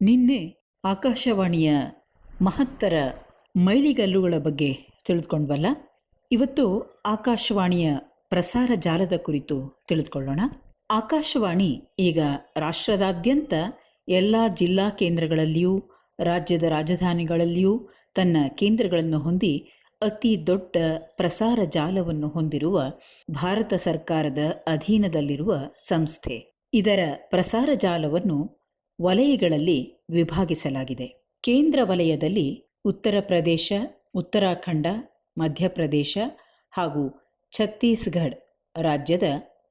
ನಿನ್ನೆ ಆಕಾಶವಾಣಿಯ ಮಹತ್ತರ ಮೈಲಿಗಲ್ಲುಗಳ ಬಗ್ಗೆ ತಿಳಿದುಕೊಂಡ್ವಲ್ಲ? ಇವತ್ತು ಆಕಾಶವಾಣಿಯ ಪ್ರಸಾರ ಜಾಲದ ಕುರಿತು ತಿಳಿದುಕೊಳ್ಳೋಣ. ಆಕಾಶವಾಣಿ ಈಗ ರಾಷ್ಟ್ರದಾದ್ಯಂತ ಎಲ್ಲ ಜಿಲ್ಲಾ ಕೇಂದ್ರಗಳಲ್ಲಿಯೂ, ರಾಜ್ಯದ ರಾಜಧಾನಿಗಳಲ್ಲಿಯೂ ತನ್ನ ಕೇಂದ್ರಗಳನ್ನು ಹೊಂದಿ ಅತಿ ದೊಡ್ಡ ಪ್ರಸಾರ ಜಾಲವನ್ನು ಹೊಂದಿರುವ ಭಾರತ ಸರ್ಕಾರದ ಅಧೀನದಲ್ಲಿರುವ ಸಂಸ್ಥೆ. ಇದರ ಪ್ರಸಾರ ಜಾಲವನ್ನು ವಲಯಗಳಲ್ಲಿ ವಿಭಾಗಿಸಲಾಗಿದೆ. ಕೇಂದ್ರ ವಲಯದಲ್ಲಿ ಉತ್ತರ ಪ್ರದೇಶ, ಉತ್ತರಾಖಂಡ, ಮಧ್ಯಪ್ರದೇಶ ಹಾಗೂ ಛತ್ತೀಸ್ಗಢ ರಾಜ್ಯದ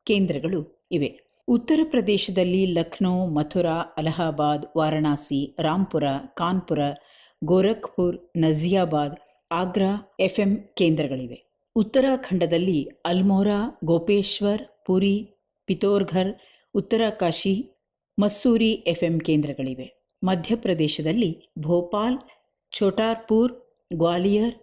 ಕೇಂದ್ರಗಳು ಇವೆ. ಉತ್ತರ ಪ್ರದೇಶದಲ್ಲಿ ಲಕ್ನೋ, ಮಥುರಾ, ಅಲಹಾಬಾದ್, ವಾರಣಾಸಿ, ರಾಂಪುರ, ಕಾನ್ಪುರ, ಗೋರಖ್ಪುರ್, ನಜಿಯಾಬಾದ್, ಆಗ್ರಾ, ಎಫ್ಎಂ ಕೇಂದ್ರಗಳಿವೆ. ಉತ್ತರಾಖಂಡದಲ್ಲಿ ಅಲ್ಮೋರಾ, ಗೋಪೇಶ್ವರ್, ಪುರಿ, ಪಿತೋರ್ಘರ್, ಉತ್ತರಕಾಶಿ ಮಸ್ಸೂರಿ ಎಫ್ಎಂ ಕೇಂದ್ರಗಳಿವೆ. ಮಧ್ಯಪ್ರದೇಶದಲ್ಲಿ ಭೋಪಾಲ್, ಛೋಟಾರ್ಪುರ್, ಗ್ವಾಲಿಯರ್,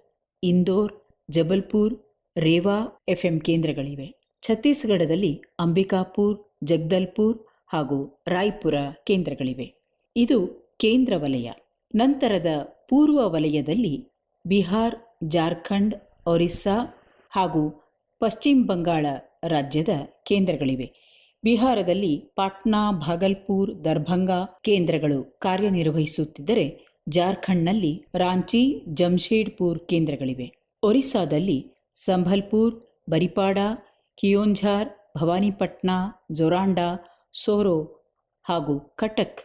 ಇಂದೋರ್, ಜಬಲ್ಪುರ್, ರೇವಾ ಎಫ್ಎಂ ಕೇಂದ್ರಗಳಿವೆ. ಛತ್ತೀಸ್ಗಢದಲ್ಲಿ ಅಂಬಿಕಾಪುರ್, ಜಗ್ದಲ್ಪುರ್ ಹಾಗೂ ರಾಯ್ಪುರ ಕೇಂದ್ರಗಳಿವೆ. ಇದು ಕೇಂದ್ರ ವಲಯ. ನಂತರದ ಪೂರ್ವ ವಲಯದಲ್ಲಿ ಬಿಹಾರ್, ಜಾರ್ಖಂಡ್, ಒರಿಸ್ಸಾ ಹಾಗೂ ಪಶ್ಚಿಮ ಬಂಗಾಳ ರಾಜ್ಯದ ಕೇಂದ್ರಗಳಿವೆ. ಬಿಹಾರದಲ್ಲಿ ಪಾಟ್ನಾ, ಭಾಗಲ್ಪುರ್, ದರ್ಭಂಗಾ ಕೇಂದ್ರಗಳು ಕಾರ್ಯನಿರ್ವಹಿಸುತ್ತಿದ್ದರೆ ಜಾರ್ಖಂಡ್ನಲ್ಲಿ ರಾಂಚಿ, ಜಮ್ಶೇಡ್ಪುರ್ ಕೇಂದ್ರಗಳಿವೆ. ಒರಿಸ್ಸಾದಲ್ಲಿ ಸಂಭಲ್ಪುರ್ ಬರಿಪಾಡಾ ಕಿಯೋಂಝಾರ್ ಭವಾನಿಪಟ್ನಾ, ಜೊರಾಂಡಾ, ಸೋರೋ ಹಾಗೂ ಕಟಕ್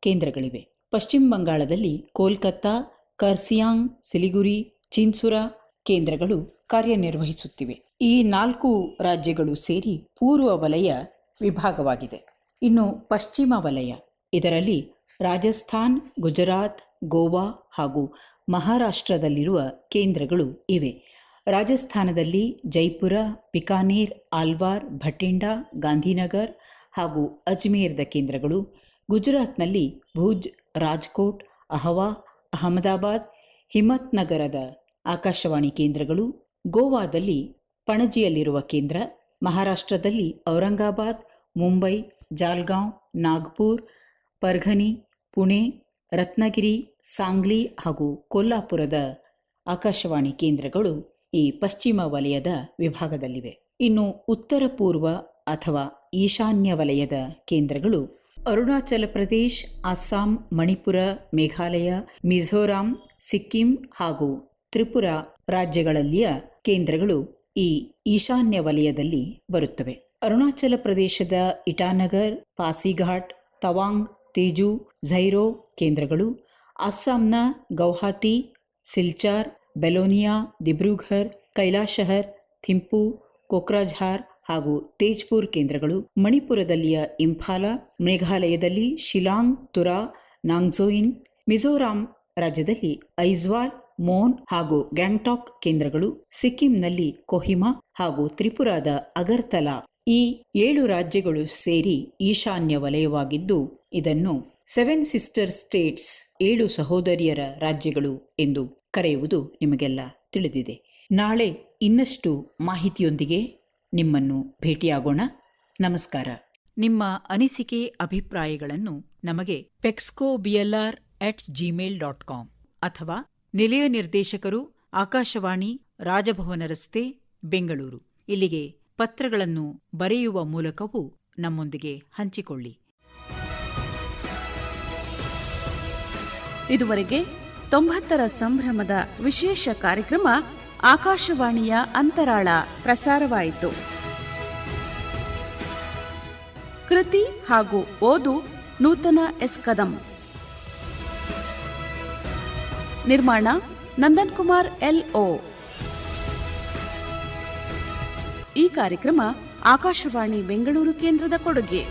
ಕೇಂದ್ರಗಳಿವೆ. ಪಶ್ಚಿಮ ಬಂಗಾಳದಲ್ಲಿ ಕೋಲ್ಕತ್ತಾ, ಕರ್ಸಿಯಾಂಗ್, ಸಿಲಿಗುರಿ, ಚಿನ್ಸುರಾ ಕೇಂದ್ರಗಳು ಕಾರ್ಯನಿರ್ವಹಿಸುತ್ತಿವೆ. ಈ ನಾಲ್ಕು ರಾಜ್ಯಗಳು ಸೇರಿ ಪೂರ್ವ ವಲಯ ವಿಭಾಗವಾಗಿದೆ. ಇನ್ನು ಪಶ್ಚಿಮ ವಲಯ. ಇದರಲ್ಲಿ ರಾಜಸ್ಥಾನ್, ಗುಜರಾತ್, ಗೋವಾ ಹಾಗೂ ಮಹಾರಾಷ್ಟ್ರದಲ್ಲಿರುವ ಕೇಂದ್ರಗಳು ಇವೆ. ರಾಜಸ್ಥಾನದಲ್ಲಿ ಜೈಪುರ, ಬಿಕಾನೇರ್, ಆಲ್ವಾರ್, ಭಟಿಂಡಾ, ಗಾಂಧಿನಗರ್ ಹಾಗೂ ಅಜ್ಮೇರ್ದ ಕೇಂದ್ರಗಳು. ಗುಜರಾತ್ನಲ್ಲಿ ಭುಜ್, ರಾಜ್ಕೋಟ್, ಅಹವಾ, ಅಹಮದಾಬಾದ್ ಹಿಮತ್ ನಗರದ ಆಕಾಶವಾಣಿ ಕೇಂದ್ರಗಳು. ಗೋವಾದಲ್ಲಿ ಪಣಜಿಯಲ್ಲಿರುವ ಕೇಂದ್ರ ಮಹಾರಾಷ್ಟ್ರದಲ್ಲಿ ಔರಂಗಾಬಾದ್, ಮುಂಬೈ, ಜಾಲ್ಗಾಂವ್, ನಾಗ್ಪುರ್, ಪರ್ಘನಿ, ಪುಣೆ, ರತ್ನಗಿರಿ, ಸಾಂಗ್ಲಿ ಹಾಗೂ ಕೊಲ್ಲಾಪುರದ ಆಕಾಶವಾಣಿ ಕೇಂದ್ರಗಳು ಈ ಪಶ್ಚಿಮ ವಲಯದ ವಿಭಾಗದಲ್ಲಿವೆ. ಇನ್ನು ಉತ್ತರ ಪೂರ್ವ ಅಥವಾ ಈಶಾನ್ಯ ವಲಯದ ಕೇಂದ್ರಗಳು ಅರುಣಾಚಲ ಪ್ರದೇಶ್, ಅಸ್ಸಾಂ, ಮಣಿಪುರ, ಮೇಘಾಲಯ, ಮಿಜೋರಾಂ, ಸಿಕ್ಕಿಂ ಹಾಗೂ ತ್ರಿಪುರ ರಾಜ್ಯಗಳಲ್ಲಿಯ ಕೇಂದ್ರಗಳು ಈ ಈಶಾನ್ಯ ವಲಯದಲ್ಲಿ ಬರುತ್ತವೆ. ಅರುಣಾಚಲ ಪ್ರದೇಶದ ಇಟಾನಗರ್, ಪಾಸಿಘಾಟ್, ತವಾಂಗ್, ತೇಜು, ಝೈರೋ ಕೇಂದ್ರಗಳು, ಅಸ್ಸಾಂನ ಗೌಹಾತಿ ಸಿಲ್ಚಾರ್, ಬೆಲೋನಿಯಾ, ದಿಬ್ರುಘರ್, ಕೈಲಾಶಹರ್, ಥಿಂಪು, ಕೊಕ್ರಾಝಾರ್ ಹಾಗೂ ತೇಜ್ಪುರ್ ಕೇಂದ್ರಗಳು, ಮಣಿಪುರದಲ್ಲಿಯ ಇಂಫಾಲ, ಮೇಘಾಲಯದಲ್ಲಿ ಶಿಲಾಂಗ್, ತುರಾ ನಾಂಗ್ಝೋಯಿನ್ ಮಿಜೋರಾಂ ರಾಜ್ಯದಲ್ಲಿ ಐಜ್ವಾಲ್ ಮೋನ್ ಹಾಗೂ ಗ್ಯಾಂಗ್ಟಾಕ್ ಕೇಂದ್ರಗಳು ಸಿಕ್ಕಿಂನಲ್ಲಿ ಕೊಹಿಮಾ ಹಾಗೂ ತ್ರಿಪುರಾದ ಅಗರ್ತಲಾ ಈ ಏಳು ರಾಜ್ಯಗಳು ಸೇರಿ ಈಶಾನ್ಯ ವಲಯವಾಗಿದ್ದು, ಇದನ್ನು ಸೆವೆನ್ ಸಿಸ್ಟರ್ ಸ್ಟೇಟ್ಸ್ ಏಳು ಸಹೋದರಿಯರ ರಾಜ್ಯಗಳು ಎಂದು ಕರೆಯುವುದು ನಿಮಗೆಲ್ಲ ತಿಳಿದಿದೆ. ನಾಳೆ ಇನ್ನಷ್ಟು ಮಾಹಿತಿಯೊಂದಿಗೆ ನಿಮ್ಮನ್ನು ಭೇಟಿಯಾಗೋಣ. ನಮಸ್ಕಾರ. ನಿಮ್ಮ ಅನಿಸಿಕೆ, ಅಭಿಪ್ರಾಯಗಳನ್ನು ನಮಗೆ ಪೆಕ್ಸ್ಕೋ BLR at Gmail dot com ಅಥವಾ ನಿಲಯ ನಿರ್ದೇಶಕರು, ಆಕಾಶವಾಣಿ, ರಾಜಭವನ ರಸ್ತೆ, ಬೆಂಗಳೂರು. ಇಲ್ಲಿಗೆ ಪತ್ರಗಳನ್ನು ಬರೆಯುವ ಮೂಲಕವೂ ನಮ್ಮೊಂದಿಗೆ ಹಂಚಿಕೊಳ್ಳಿ. ಇದುವರೆಗೆ ತೊಂಬತ್ತರ ಸಂಭ್ರಮದ ವಿಶೇಷ ಕಾರ್ಯಕ್ರಮ ಆಕಾಶವಾಣಿಯ ಅಂತರಾಳ ಪ್ರಸಾರವಾಯಿತು. ಕೃತಿ ಹಾಗೂ ಓದು ನೂತನ ಎಸ್ ಕದಂ. ನಿರ್ಮಾಣ ನಂದನ್ ಕುಮಾರ್ ಎಲ್ ಓ ಈ ಕಾರ್ಯಕ್ರಮ ಆಕಾಶವಾಣಿ ಬೆಂಗಳೂರು ಕೇಂದ್ರದ ಕೊಡುಗೆ.